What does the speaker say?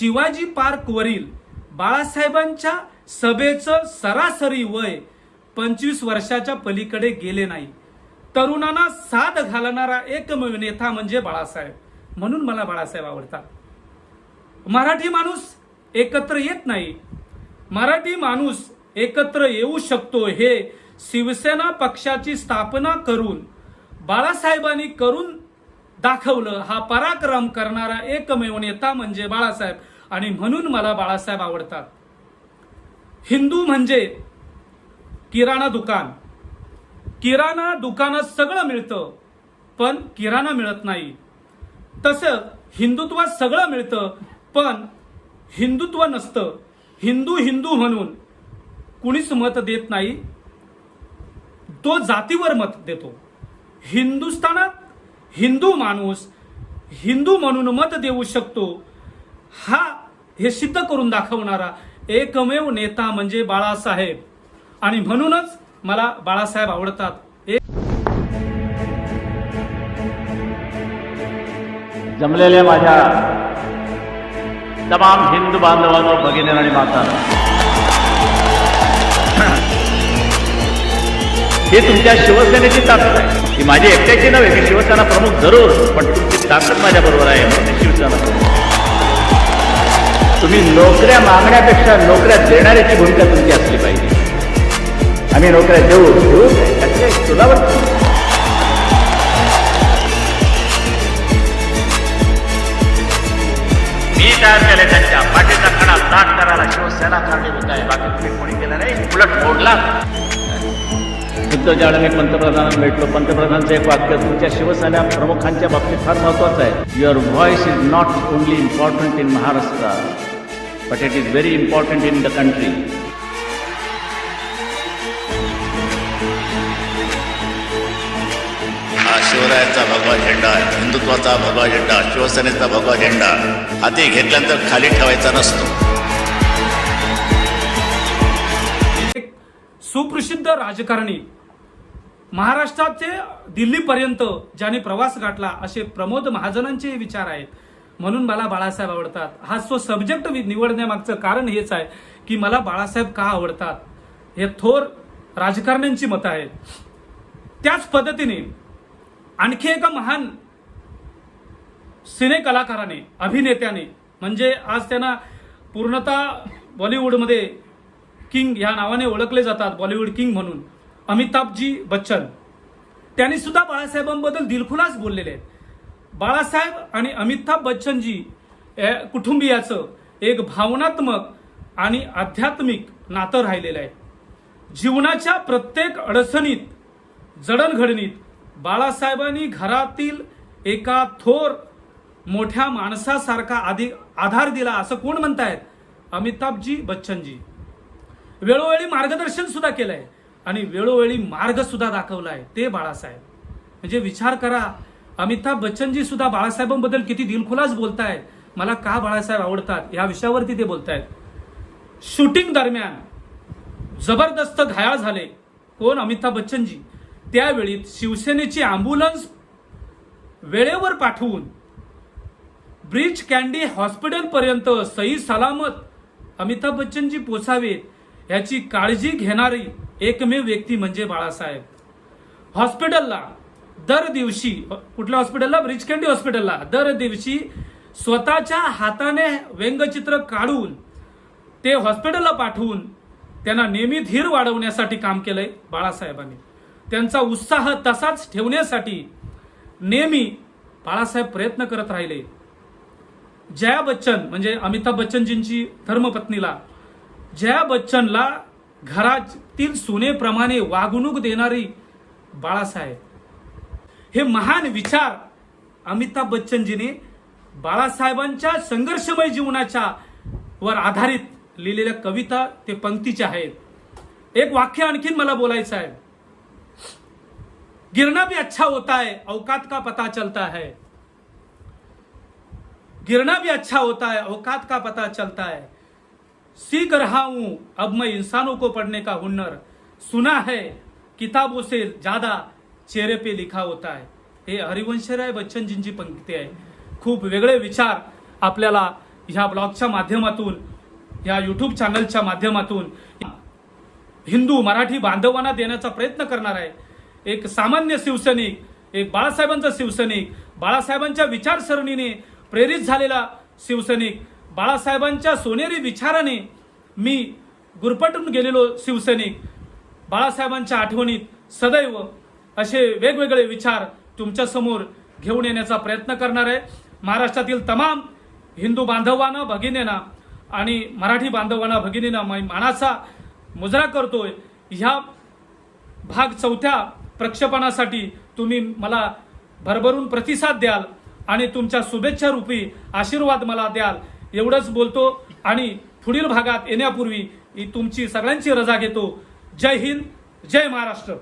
Shivaji park वरील बाळासाहेबांच्या सभेचं सरासरी वय पंचवीस वर्षाच्या पलीकडे गेले नाही. तरुणांना साथ घालणारा एकमेव नेता म्हणजे बाळासाहेब. म्हणून मला बाळासाहेब आवडतात. मराठी माणूस एकत्र येत नाही. मराठी माणूस एकत्र येऊ शकतो हे शिवसेना पक्षाची स्थापना करून बाळासाहेबांनी करून दाखवलं. हा पराक्रम करणारा एकमेव नेता म्हणजे बाळासाहेब. आणि म्हणून मला बाळासाहेब आवडतात. हिंदू म्हणजे किराणा दुकान. किराणा दुकानात सगळं मिळतं पण किराणा मिळत नाही. तसं हिंदुत्वात सगळं मिळतं पण हिंदुत्व नसतं. हिंदू हिंदू म्हणून कुणीच मत देत नाही. तो जातीवर मत देतो. हिंदुस्थानात हिंदू माणूस हिंदू म्हणून मत देऊ शकतो हा हे सिद्ध करून दाखवणारा एकमेव नेता म्हणजे बाळासाहेब. आणि म्हणूनच मला बाळासाहेब आवडतात. एक जमलेल्या माझ्या तमाम हिंदू बांधवांनो भगिनी आणि माता हे तुमच्या शिवसेनेची ताकद आहे. ही माझी एकट्याची नव्हे की शिवसेना प्रमुख जरूर पण तुमची ताकद माझ्या बरोबर आहे तुम्ही नोकऱ्या मागण्यापेक्षा नोकऱ्या देणाऱ्याची भूमिका तुमची असली पाहिजे. आम्ही नोकऱ्या देऊ देऊ त्याचे तुलावर मी तयार केले त्यांच्या पाठीचा खडा दाट करायला. शिवसेना कारणीभूत आहे बाकी तुम्ही कोणी केलं नाही? उलट मोडला ज्यावेळेला मी पंतप्रधानांना भेटलो. पंतप्रधानांचं एक वाक्य तुमच्या शिवसेना प्रमुखांच्या बाबतीत फार महत्वाचं आहे. Your voice is not only important in Maharashtra but it is very important in the country हा शिवरायांचा भगवा झेंडा हिंदुत्वाचा भगवा झेंडा शिवसेनेचा भगवा झेंडा हाती घेतल्यानंतर खाली ठेवायचा नसतो. एक सुप्रसिद्ध राजकारणी महाराष्ट्राचे दिल्लीपर्यंत ज्याने प्रवास गाठला असे प्रमोद महाजनांचे विचार आहेत. म्हणून मला बाळासाहेब आवडतात. हा तो सब्जेक्ट निवडण्यामागचं कारण हेच आहे की मला बाळासाहेब का आवडतात? हे थोर राजकारण्यांची मतं आहेत. त्याच पद्धतीने आणखी एका महान सिने कलाकाराने अभिनेत्याने म्हणजे आज त्यांना पूर्णतः बॉलिवूडमध्ये किंग या नावाने ओळखले जातात बॉलिवूड किंग म्हणून. अमिताभजी बच्चन. त्यांनी सुद्धा बाळासाहेबांबद्दल दिलखुलास बोललेले आहेत. बाळासाहेब आणि अमिताभ बच्चनजी या कुटुंबियाचं एक भावनात्मक आणि आध्यात्मिक नातं राहिलेलं आहे. जीवनाच्या प्रत्येक अडचणीत जडणघडणीत बाळासाहेबांनी घरातील एका थोर मोठ्या माणसासारखा आधी आधार दिला असं कोण म्हणतायत? अमिताभजी बच्चनजी. वेळोवेळी मार्गदर्शन सुद्धा केलंय आणि वेळोवेळी मार्ग सुद्धा दाखवलाय ते बाळासाहेब. म्हणजे विचार करा अमिताभ बच्चनजी सुद्धा बाळासाहेबांबद्दल किती दिलखुलास बोलतायत. मला का बाळासाहेब आवडतात? या विषयावरती ते बोलतायत. शूटिंग दरम्यान जबरदस्त घायाळ झाले. कोण? अमिताभ बच्चनजी. त्यावेळी शिवसेनेची अँब्युलन्स वेळेवर पाठवून ब्रिज कॅन्डी हॉस्पिटलपर्यंत सही सलामत अमिताभ बच्चनजी पोचावेत याची काळजी घेणारी एकमेव व्यक्ती म्हणजे बाळासाहेब. हॉस्पिटलला दर दिवशी कुठल्या हॉस्पिटलला ब्रिज हॉस्पिटलला दर दिवशी स्वतःच्या हाताने व्यंगचित्र काढून ते हॉस्पिटलला पाठवून त्यांना नेहमी धीर वाढवण्यासाठी काम केलंय बाळासाहेबांनी. त्यांचा उत्साह तसाच ठेवण्यासाठी नेहमी बाळासाहेब प्रयत्न करत राहिले. जया बच्चन म्हणजे अमिताभ बच्चनजींची धर्मपत्नीला जया बच्चनला घरातील सुनेप्रमाणे वागणूक देणारी बाळासाहेब हे महान विचार अमिताभ बच्चनजीने बाळासाहेबांच्या संघर्षमय जीवनाच्या वर आधारित लिहिलेल्या कविता ते पंक्तीच्या आहेत. एक वाक्य आणखीन मला बोलायचं आहे. गिरना भी अच्छा होता है अवकात का पता चलता है. गिरना भी अच्छा होता है औकात का पता चलता है. सीख रहा हूं अब मैं इंसानों को पढ़ने का हुनर. सुना है किताबों से ज्यादा चेहरे पे लिखा होता है हे हरिवंशराय बच्चनजींची पंक्ती आहे. खूप वेगळे विचार आपल्याला ह्या ब्लॉगच्या माध्यमातून ह्या युट्यूब चॅनलच्या माध्यमातून हिंदू मराठी बांधवांना देण्याचा प्रयत्न करणार आहे. एक सामान्य शिवसैनिक एक बाळासाहेबांचा शिवसैनिक बाळासाहेबांच्या विचारसरणीने प्रेरित झालेला शिवसैनिक बाळासाहेबांच्या सोनेरी विचाराने मी गुरपटून गेलेलो शिवसैनिक बाळासाहेबांच्या आठवणीत सदैव असे वेगवेगळे विचार तुमच्यासमोर घेऊन येण्याचा प्रयत्न करणार आहे. महाराष्ट्रातील तमाम हिंदू बांधवांना भगिनींना आणि मराठी बांधवांना भगिनींना मी मानाचा मुजरा करतोय. ह्या भाग चौथ्या प्रक्षेपणासाठी तुम्ही मला भरभरून प्रतिसाद द्याल आणि तुमच्या शुभेच्छा रूपी आशीर्वाद मला द्याल. एवढंच बोलतो आणि पुढील भागात येण्यापूर्वी तुमची सगळ्यांची रजा घेतो. जय हिंद जय महाराष्ट्र.